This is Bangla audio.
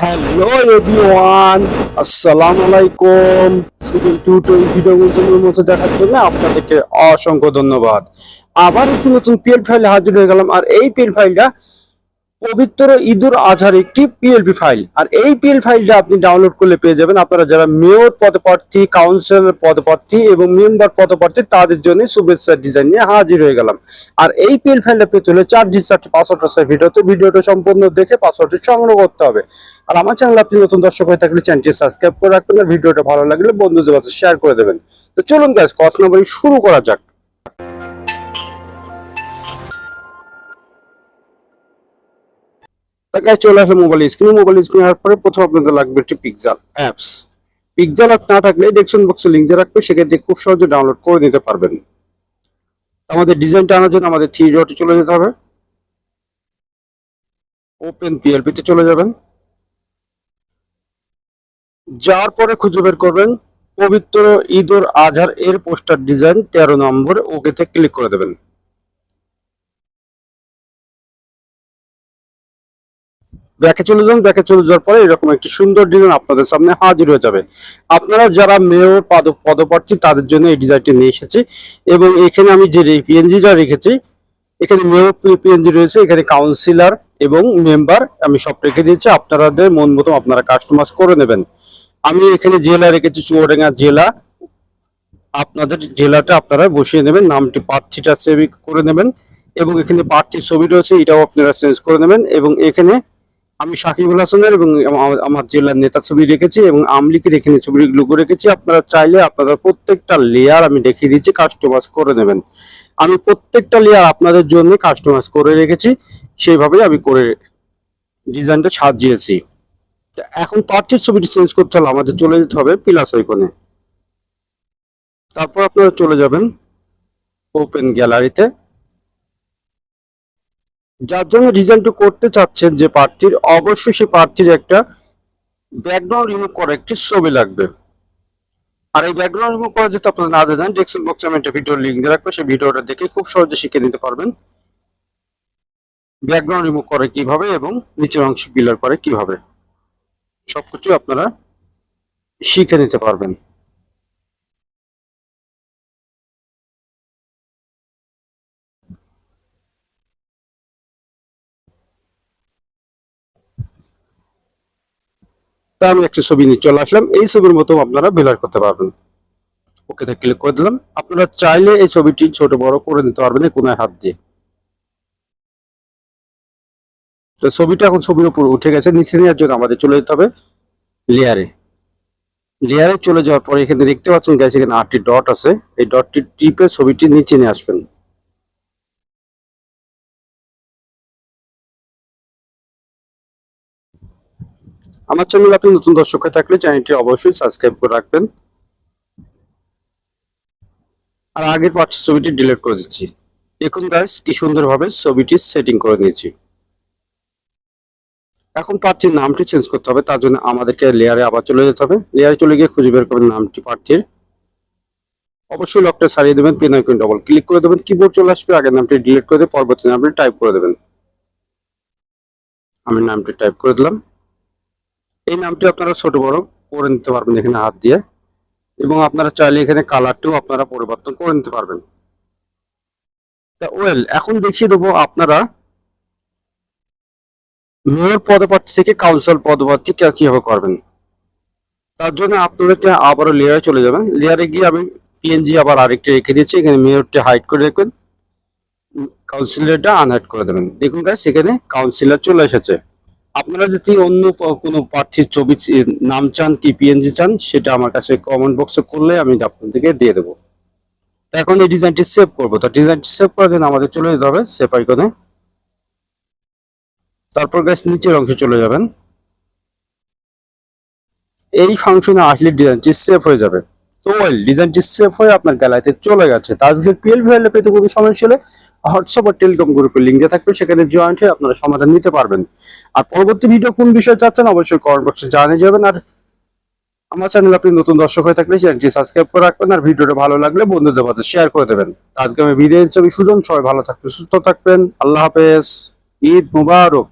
হ্যালো এভরিওয়ান আসসালামু আলাইকুম শুধু টিউটোরিয়াল ভিডিওগুলোর মতো দেখার জন্য আপনাদেরকে অসংখ্য ধন্যবাদ। আবার একটি নতুন পিএল ফাইল হাজির হয়ে গেলাম। আর এই পিএল ফাইলটা পবিত্র ঈদুল আজহার একটি পিএলপি ফাইল আর এই পিএল ফাইলটা আপনি ডাউনলোড করলে পেয়ে যাবেন আপনারা যারা মেয়র পদপ্রার্থী কাউন্সিলর পদপ্রার্থী এবং মেম্বার পদপ্রার্থী, তাদের জন্য শুভেচ্ছা ডিজাইন নিয়ে হাজির হয়ে গেলাম। আর এই পিএল ফাইলটা পেতে হলে চার জি চারটি পাসওয়ার্ড আছে ভিডিওতে। ভিডিওটা সম্পূর্ণ দেখে পাসওয়ার্ডটি সংগ্রহ করতে হবে। আর আমার চ্যানেল আপনি নতুন দর্শক হয়ে থাকলে চ্যানেলটি সাবস্ক্রাইব করে রাখবেন আর ভিডিওটা ভালো লাগলে বন্ধুদের কাছে শেয়ার করে দেবেন। তো চলুন গাইস কথা না শুরু করা যাক। তা গাইস চলে আসলে মোবাইল স্ক্রিনে মোবাইল স্ক্রিনে আসার পরে প্রথম আপনাদের লাগবে একটি পিক্সেল অ্যাপস পিক্সেল অ্যাপ না থাকলে ডেসক্রিপশন বক্সে লিংক দিয়ে রাখব থেকে খুব সহজে ডাউনলোড করে নিতে পারবেন। আমাদের ডিজাইনটা আনার জন্য আমাদের থ্রি ডটে চলে যেতে হবে। ওপেন পিএলপি তে চলে যাবেন। যাওয়ার পরে খুঁজে বের করবেন পবিত্র ঈদুল আজহার এর পোস্টার ডিজাইন তেরো নম্বর ওকেতে ক্লিক করে দেবেন। ব্যাকে চলে যান, ব্যাকে চলে যাওয়ার পরে এরকম একটি সুন্দর ডিজাইন আপনাদের সামনে হাজির হয়ে যাবে। আপনারা যারা মেয়র পদ, পদপ্রার্থী, তাদের জন্য এই ডিজাইনটি নিয়ে এসেছি এবং এখানে আমি যে পিএনজিটা রেখেছি, এখানে মেয়র পিএনজি রয়েছে, এখানে কাউন্সিলর এবং মেম্বার আমি সব রেখে দিয়েছি। আপনাদের মন মতো আপনারা কাস্টমাইজ করে নেবেন। আমি এখানে জেলা রেখেছি, চুয়াডাঙ্গা জেলা। আপনাদের জেলাটা আপনারা বসিয়ে নেবেন, নামটি প্রার্থীটা সেভ করে নেবেন এবং এখানে প্রার্থীর ছবি রয়েছে, এটাও আপনারা চেঞ্জ করে নেবেন এবং এখানে আমি সাকিবুল হাসানের এবং আমার- জেলার নেতা ছবি রেখেছি এবং আমলিকের এখানে ছবিগুলো রেখেছি। আপনারা চাইলে আপনাদের প্রত্যেকটা লেয়ার আমি দেখিয়ে দিচ্ছি কাস্টমাইজ করে নেবেন। আমি প্রত্যেকটা লেয়ার আপনাদের জন্য কাস্টমাইজ করে রেখেছি, সেইভাবেই আমি করে ডিজাইনটা সাজিয়েছি। এখন পার্টির ছবিটি চেঞ্জ করতে হলে আমাদের চলে যেতে হবে প্লাস আইকনে তারপর আপনারা চলে যাবেন ওপেন গ্যালারিতে যার জন্য ডিজাইনটা করতে চাচ্ছেন যে প্রার্থীর, অবশ্যই সেই প্রার্থীর একটা ব্যাকগ্রাউন্ড রিমুভ করা একটি ছবি লাগবে। আর এই ব্যাকগ্রাউন্ড রিমুভ করা যেতে আপনারা না জানেন ডেস্কটপ বক্সে আমি একটা ভিডিও লিঙ্ক দিয়ে রাখব সেই ভিডিওটা দেখে খুব সহজে শিখে নিতে পারবেন। ব্যাকগ্রাউন্ড রিমুভ করে কীভাবে এবং নিচের অংশ বিলার করে কীভাবে। সবকিছু আপনারা শিখে নিতে পারবেন। তা আমি একটা ছবি নিয়ে চলে আসলাম। এই ছবির মতো আপনারা বিলার করতে পারবেন। ওকেতে ক্লিক করে দিলাম। আপনারা চাইলে এই ছবিটি ছোট, বড় করে নিতে পারবেন কোনায় হাত দিয়ে। তো ছবিটা এখন ছবির উপর উঠে গেছে। নিচে নেওয়ার জন্য আমাদের চলে যেতে হবে লেয়ারে লেয়ারে চলে যাওয়ার পরে এখানে দেখতে পাচ্ছেন গ্যাস এখানে আটটি ডট আছে। এই ডটটি টিপে ছবিটি নিচে নিয়ে আসবেন। আমার চ্যানেল আপনি নতুন দর্শক হয়ে থাকলে চ্যানেলটি অবশ্যই সাবস্ক্রাইব করে রাখবেন। আর আগের পার্টের ছবিটি ডিলিট করে দিচ্ছি। দেখুন গাইস কি সুন্দরভাবে ছবিটি সেটিং করে নিয়েছি। এখন প্রার্থীর নামটি চেঞ্জ করতে হবে, তার জন্য আমাদেরকে লেয়ারে আবার চলে যেতে হবে। লেয়ারে চলে গিয়ে খুঁজে বের করবেন নামটি প্রার্থীর অবশ্যই লকটা সারিয়ে দেবেন পেন আইকন ডবল ক্লিক করে দেবেন কিবোর্ড চলে আসবে, আগের নামটি ডিলিট করে দিয়ে পরবর্তী নামটি টাইপ করে দেবেন। আমি নামটি টাইপ করে দিলাম। এই নামটি আপনারা ছোট বড় করে নিতে পারবেন এখানে হাত দিয়ে। এবং আপনারা চাইলে এখানে কালারটিও আপনারা পরিবর্তন করে নিতে পারবেন। তা ওয়েল, এখন দেখিয়ে দেবো আপনারা মেয়র পদপ্রার্থী থেকে কাউন্সিল পদপ্রার্থী কীভাবে করবেন। তার জন্য আপনাদেরকে আবারও লেয়ারে চলে যাবেন। লেয়ারে গিয়ে আমি পিএনজি আবার আরেকটা রেখে দিয়েছি। এখানে মেয়রটা হাইড করে রাখবেন কাউন্সিলরটা আনহাইড করে দেবেন। দেখুন গাইস এখানে কাউন্সিলর চলে এসেছে। আপনারা যদি অন্য কোনো প্রার্থীর ছবি নাম চান কি পিএনজি চান, সেটা আমার কাছে কমেন্ট বক্সে করলে আমি আপনাদেরকে দিয়ে দেবো। তো এখন এই ডিজাইনটি সেভ করব। তো ডিজাইনটি সেভ করার জন্য আমাদের চলে যেতে হবে সেভ আইকনে তারপর গাছ নিচের অংশে চলে যাবেন। এই ফাংশনে আসলে ডিজাইনটি সেভ হয়ে যাবে। তো ওয়েল ডিজাইনটি সেভ হয়ে আপনার গ্যালারিতে চলে গেছে। তো আজকের পিএল ভিআইএল পেতে কোনো সমস্যা হোয়াটসঅ্যাপ আর টেলিকম গ্রুপের লিঙ্ক থাকবে, সেখানে জয়েন্ট হয়ে আপনারা সমাধান নিতে পারবেন। আর পরবর্তী ভিডিও কোন বিষয়ে চাচ্ছেন অবশ্যই কমেন্ট বক্সে জানিয়ে যাবেন। আর আমার চ্যানেল আপনি নতুন দর্শক হয়ে থাকলে চ্যানেলটি সাবস্ক্রাইব করে রাখবেন, আর ভিডিওটা ভালো লাগলে বন্ধুদের মাঝে শেয়ার করে দেবেন। আজকে আমি বিদায় আমি সুজন, সবাই ভালো থাকবেন, সুস্থ থাকবেন, আল্লাহ হাফেজ, ঈদ মুবারক।